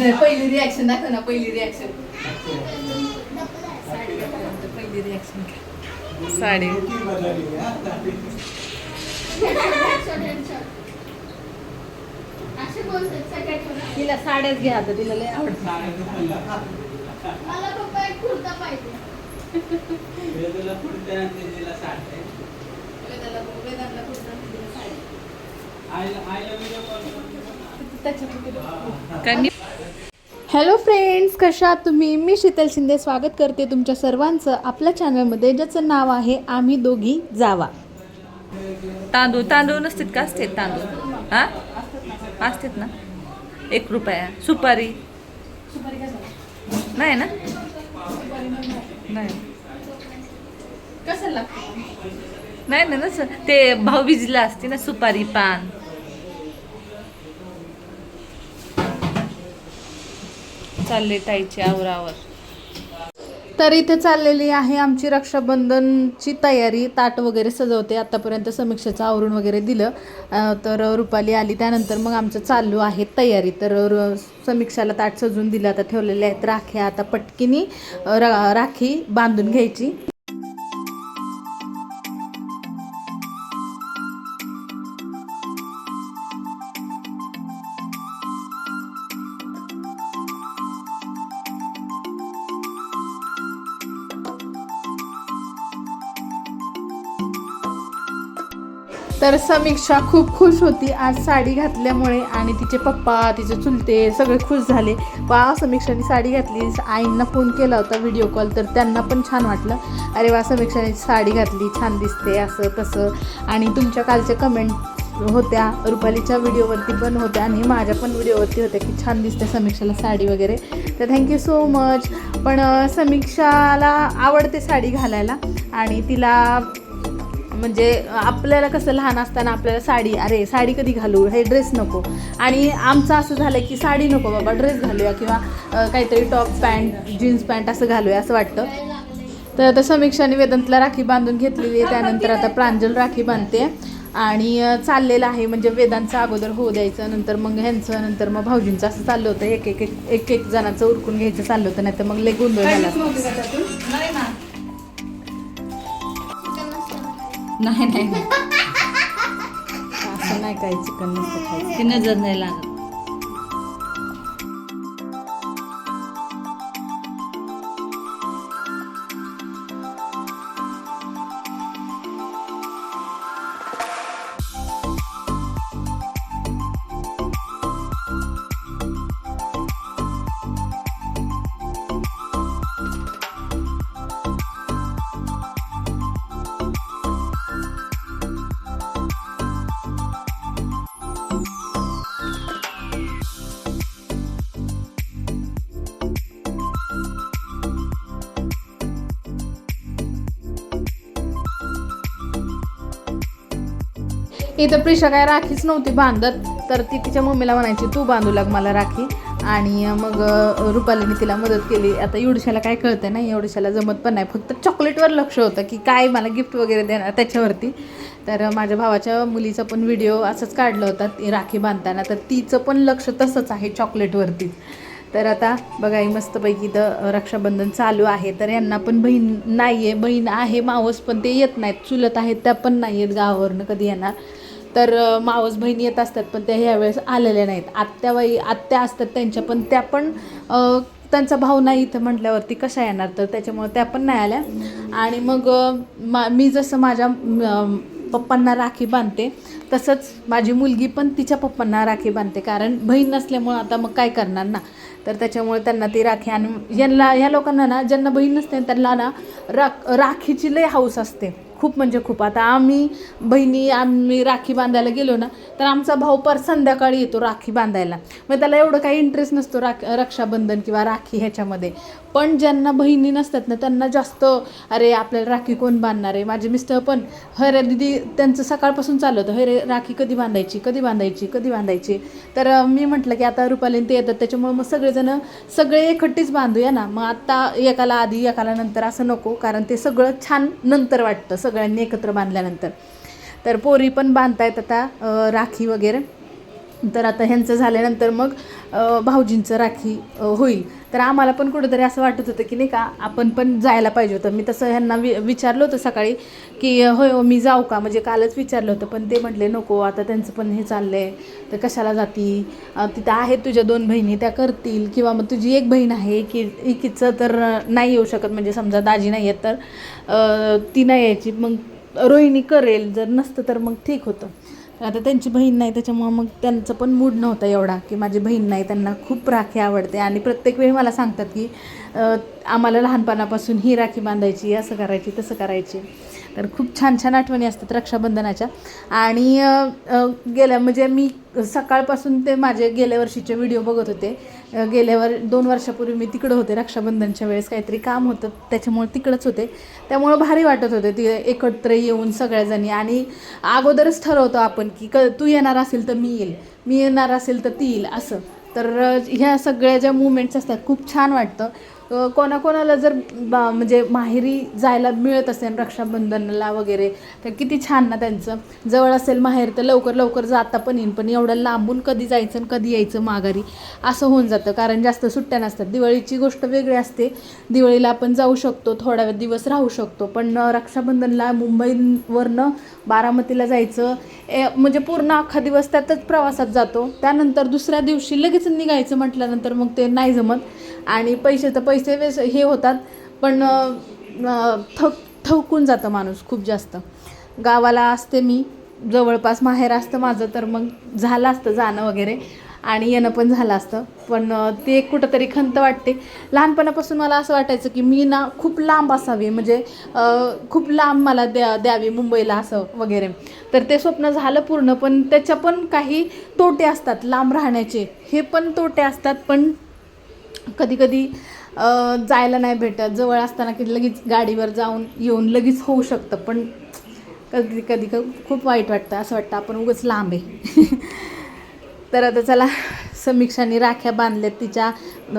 पहिली रिॲक्शन दाखव ना पहिली रिॲक्शन पहिली रिॲक्शन साडी. तिला साड्याच घ्या आता तिला लय आवडतं. मला पप्पा हॅलो फ्रेंड्स कशा तुम्ही? मी शीतल शिंदे स्वागत करते तुमच्या सर्वांचं आपल्या चॅनलमध्ये ज्याचं नाव आहे आम्ही दोघी जावा. तांदूळ तांदूळ नसतात का? असतात तांदूळ. हा? असतात ना? एक रुपया. सुपारी. नाही ना? नाही. कसं लागतं? नाही ना ते भाऊबीजीला असते ना सुपारी पान. चालले ताईची आवरावर. तर इथे चाललेली आहे आमची रक्षाबंधनची तयारी. ताट वगैरे सजवते. आतापर्यंत समीक्षेचं आवरून वगैरे दिलं. तर रुपाली आली. त्यानंतर मग आमचं चालू आहे तयारी. तर समीक्षाला ताट सजवून दिलं. आता ठेवलेले आहेत राख्या आता पटकिनी रा राखी बांधून घ्यायची. तर समीक्षा खूप खुश होती. आज साडी घातल्यामुळे आणि तिचे पप्पा तिचे चुलते सगळे खुश झाले. वा समीक्षाने साडी घातली. आईंना फोन केला होता व्हिडिओ कॉल तर त्यांना पण छान वाटलं. अरे वा समीक्षाने साडी घातली. छान दिसते असं तसं. आणि तुमच्या कालच्या कमेंट होत्या. रुपालीच्या व्हिडिओवरती पण होत्या आणि माझ्या पण व्हिडिओवरती होत्या की छान दिसते समीक्षाला साडी वगैरे. तर थँक्यू सो मच पण समीक्षाला आवडते साडी घालायला. आणि तिला म्हणजे आपल्याला कसं लहान असताना आपल्याला साडी अरे साडी कधी घालू? हे ड्रेस नको. आणि आमचं असं झालं की साडी नको बाबा ड्रेस घालूया किंवा काहीतरी टॉप पॅन्ट जीन्स पॅन्ट असं घालूया असं वाटतं. तर आता समीक्षाने वेदांतला राखी बांधून घेतलेली आहे. त्यानंतर आता प्रांजल राखी बांधते. आणि चाललेलं आहे म्हणजे वेदांचं अगोदर होऊ द्यायचं नंतर मग ह्यांचं नंतर मग भाऊजींचं असं चाललं होतं. एक एक एक एक एक जणांचं उरकून घ्यायचं चाललं होतं नाही तर मग लय गोंधळ झाला. नाही ना नाही नाही नाही. असं नाही काही चिकन नसतं खायचं ती नजर नाही लागत इथं प्रिशा काय राखीच नव्हती बांधत. तर ती तिच्या मम्मीला म्हणायची तू बांधू लाग मला राखी. आणि मग रुपालीने तिला मदत केली. आता एवढशाला काय कळतं नाही एवढशाला जमत पण नाही. फक्त चॉकलेटवर लक्ष होतं की काय मला गिफ्ट वगैरे देणार त्याच्यावरती. तर माझ्या भावाच्या मुलीचा पण व्हिडिओ असंच काढलं होता राखी बांधताना. तर तिचं पण लक्ष तसंच आहे चॉकलेटवरतीच. तर आता बघा ही मस्तपैकी इथं रक्षाबंधन चालू आहे. तर यांना पण बहीण नाही आहे बहीण आहे मावस पण ते येत नाहीत. चुलत आहेत त्या पण नाही आहेत गावावरनं कधी येणार. तर मावस बहीण येत असतात पण त्या ह्यावेळेस आलेल्या नाहीत. आत्याबाई आत्या असतात त्यांच्या पण त्या पण त्यांचा भाऊ नाही इथं म्हटल्यावरती कशा येणार तर त्याच्यामुळे त्या पण नाही आल्या. आणि मग मा मी जसं माझ्या पप्पांना राखी बांधते तसंच माझी मुलगी पण तिच्या पप्पांना राखी बांधते. कारण बहीण नसल्यामुळं आता मग काय करणार ना? तर त्याच्यामुळे त्यांना ती राखी आणि यांना ह्या लोकांना ना ज्यांना बहीण नसते त्यांना ना राख राखीची लय हाऊस असते. खूप म्हणजे खूप. आता आम्ही बहिणी आम्ही राखी बांधायला गेलो ना तर आमचा भाऊ पर संध्याकाळी येतो राखी बांधायला. मग त्याला एवढं काही इंटरेस्ट नसतो राख रक्षाबंधन किंवा राखी ह्याच्यामध्ये. पण ज्यांना बहिणी नसतात ना त्यांना जास्त अरे आपल्याला राखी कोण बांधणार आहे? माझे मिस्टर पण हरे दिदी त्यांचं सकाळपासून चालू होतं. हरे राखी कधी बांधायची? कधी बांधायची? कधी बांधायची? तर मी म्हटलं की आता रुपालीन ते येतात त्याच्यामुळे मग सगळेजण सगळे एकट्टीच बांधूया ना. मग आत्ता एकाला आधी एकाला नंतर असं नको कारण ते सगळं छान नंतर वाटतं सगळं सगळ्यांनी एकत्र बांधल्यानंतर. तर पोरी पण बांधतायत आता राखी वगैरे. तर आता ह्यांचं झाल्यानंतर मग भाऊजींचं राखी होईल. तर आम्हाला पण कुठंतरी असं वाटत होतं की नाही का आपण पण जायला पाहिजे होतं. मी तसं ह्यांना वि विचारलं होतं सकाळी की होय हो मी जाऊ का? म्हणजे कालच विचारलं होतं पण ते म्हटले नको आता त्यांचं पण हे चाललं आहे तर कशाला जाती? तिथं आहेत तुझ्या दोन बहिणी त्या करतील. किंवा मग तुझी एक बहीण आहे की एकीचं तर नाही येऊ शकत. म्हणजे समजा दाजी नाही आहेत तर ती नाही यायची. मग रोहिणी करेल. जर नसतं तर मग ठीक होतं. आता त्यांची बहीण नाही त्याच्यामुळं मग त्यांचं पण मूड नव्हता एवढा की माझी बहीण नाही त्यांना खूप राखी आवडते. आणि प्रत्येक वेळी मला सांगतात की आम्हाला लहानपणापासून ही राखी बांधायची असं करायची तसं करायची. तर खूप छान छान आठवणी असतात रक्षाबंधनाच्या. आणि गेल्या म्हणजे मी सकाळपासून ते माझे गेल्या वर्षीचे व्हिडिओ बघत होते. गेल्यावर दोन वर्षापूर्वी मी तिकडं होते रक्षाबंधनच्या वेळेस काहीतरी काम होतं त्याच्यामुळे तिकडंच होते. त्यामुळं भारी वाटत होते ते एकत्र येऊन सगळ्याजणी. आणि अगोदरच ठरवतो आपण की क तू येणार असेल तर मी येईल मी येणार असेल तर ती येईल असं. तर ह्या सगळ्या ज्या मुवमेंट्स असतात खूप छान वाटतं. कोणाकोणाला जर बा म्हणजे माहेरी जायला मिळत असेल रक्षाबंधनला वगैरे तर किती छान ना त्यांचं. जवळ असेल माहेर तर लवकर लवकर जाता पण येईन. पण एवढं लांबून कधी जायचं आणि कधी यायचं माघारी असं होऊन जातं. कारण जास्त सुट्ट्या नसतात. दिवाळीची गोष्ट वेगळी असते. दिवाळीला आपण जाऊ शकतो थोडा दिवस राहू शकतो. पण रक्षाबंधनला मुंबईवरनं बारामतीला जायचं ए, म्हणजे पूर्ण अख्खा दिवस त्यातच प्रवासात जातो. त्यानंतर दुसऱ्या दिवशी लगेच निघायचं म्हटल्यानंतर मग ते नाही जमत. आणि पैसे तर पैसे वेस हे होतात पण थक थकून जातं माणूस खूप जास्त. गावाला असते मी जवळपास माहेर असतं माझं तर मग झालं असतं जाणं वगैरे आणि येणं पण झालं असतं. पण ते एक कुठंतरी खंत वाटते. लहानपणापासून मला असं वाटायचं की मी ना खूप लांब असावी म्हणजे खूप लांब मला द्या द्यावी मुंबईला असं वगैरे. तर ते स्वप्न झालं पूर्ण पण त्याच्या पण काही तोटे असतात लांब राहण्याचे. हे पण तोटे असतात पण कधी कधी जायला नाही भेटत. जवळ असताना की लगेच गाडीवर जाऊन येऊन लगेच होऊ शकतं. पण कधी कधी क- खूप वाईट वाटतं. असं वाटतं आपण उगाच लांब आहे. तर आता चला समीक्षाने राख्या बांधल्यात तिच्या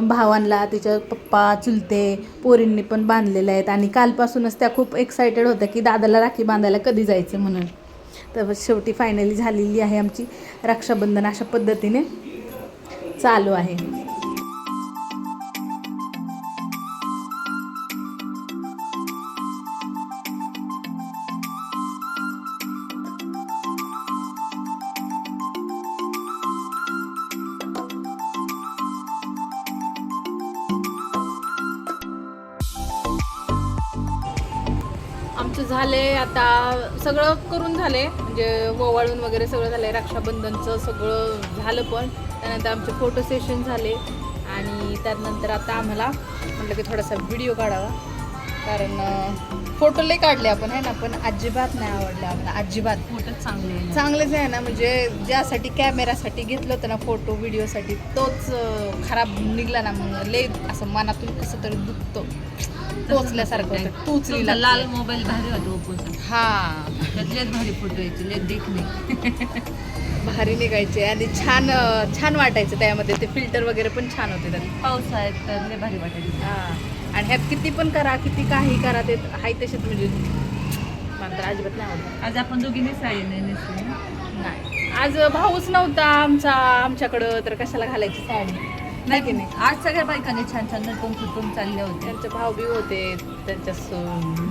भावांना तिच्या पप्पा चुलते पोरींनी पण बांधलेल्या आहेत. आणि कालपासूनच त्या खूप एक्सायटेड होत्या की दादाला राखी बांधायला कधी जायचं म्हणून. तर शेवटी फायनली झालेली आहे आमची रक्षाबंधन अशा पद्धतीने चालू आहे. झाले आता सगळं करून झाले. म्हणजे ओवाळून वगैरे सगळं झालंय रक्षाबंधनचं सगळं झालं पण. त्यानंतर आमचे फोटो सेशन झाले. आणि त्यानंतर आता आम्हाला म्हटलं की थोडासा व्हिडिओ काढावा. कारण फोटो लय काढले आपण आहे ना? पण अजिबात नाही आवडलं आम्हाला अजिबात. फोटो चांगले चांगलेच आहे ना म्हणजे ज्यासाठी कॅमेरासाठी घेतलं होतं ना फोटो व्हिडिओसाठी तोच खराब निघला ना मग लय असं मनातून कसं तरी दुखतो. टोचल्यासारखं टोचली लाल. मोबाईल भारी होतो ओप्पोचा हा. त्यात भारी फोटो यायचे लेत देखणे भारी निघायचे आणि छान छान वाटायचं त्यामध्ये. ते फिल्टर वगैरे पण छान होते त्यात. पावसाळ्यात तर लय भारी वाटायचं. हा. आणि ह्यात किती पण करा किती काही करा ते हाय तसेच म्हणजे मला तर अजिबात नाही आवडत. आज आपण दोघींनी साडी नाही आज भाऊच नव्हता आमचा आमच्याकडं तर कशाला घालायची साडी? नाही की नाही? आज सगळ्या बायकांनी छान छान नटून फुटून चालल्या होत्या. त्यांचे भाऊ बी होते त्यांच्या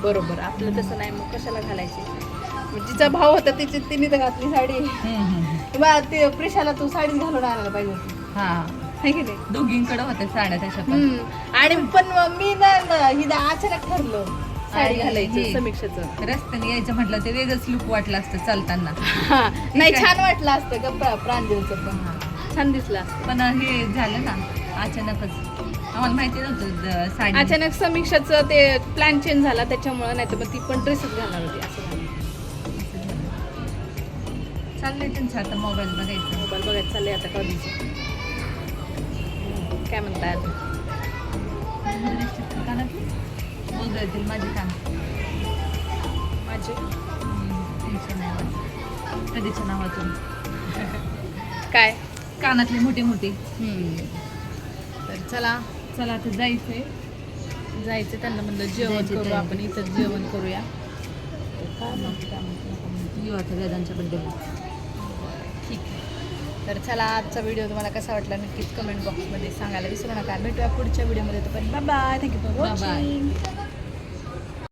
बरोबर. आपलं तसं नाही मग कशाला घालायची? जिचा भाऊ होता तिची तिने तर घातली साडी. बा ते प्रिशाला तू साडीच घालून आणायला पाहिजे होती. हा. है की नाही? दोघींकडे होत्या साड्या तशा पण हम्म. आणि पण मग मी ना ना- हिला अचानक ठरलं साडी आणि घालायचं हे- समीक्षेचं. रस्त्याने यायचं म्हटलं ते वेगळंच लुक वाटलं असतं चालताना. हा. नाही? छान वाटलं असतं का प्रा- प्रांजलचं पण. छान दिसलं. पण हे झालं ना अचानकच. आम्हाला माहिती नव्हतं द- साडी. अचानक समीक्षाचं ते प्लॅन चेंज झाला त्याच्यामुळं नाही तर मग ती पण ड्रेसच घालणार होती असं. चाललंय त्यांचं आता मोबाईल बघायचं. मोबाईल बघायचं चाललंय आता कधीच काय म्हणताय अजून? बोल येतील माझे काम. माझे? नाही वाटत कधीच्या नावातून काय? कानातले मोठे मोठे. तर चला. चला आता जायचंय. जायचं त्यांना म्हणलं जेवण जायचं करू. आपण इथं जेवण करूया. काय मग काय म्हणतो. येऊ आता वेदांच्या आहे तर चला आजचा व्हिडिओ तुम्हाला कसा वाटला नक्कीच कमेंट बॉक्समध्ये सांगायला विसरू नका. भेटूया पुढच्या व्हिडिओमध्ये तोपर्यंत. Bye thank you for. वॉचिंग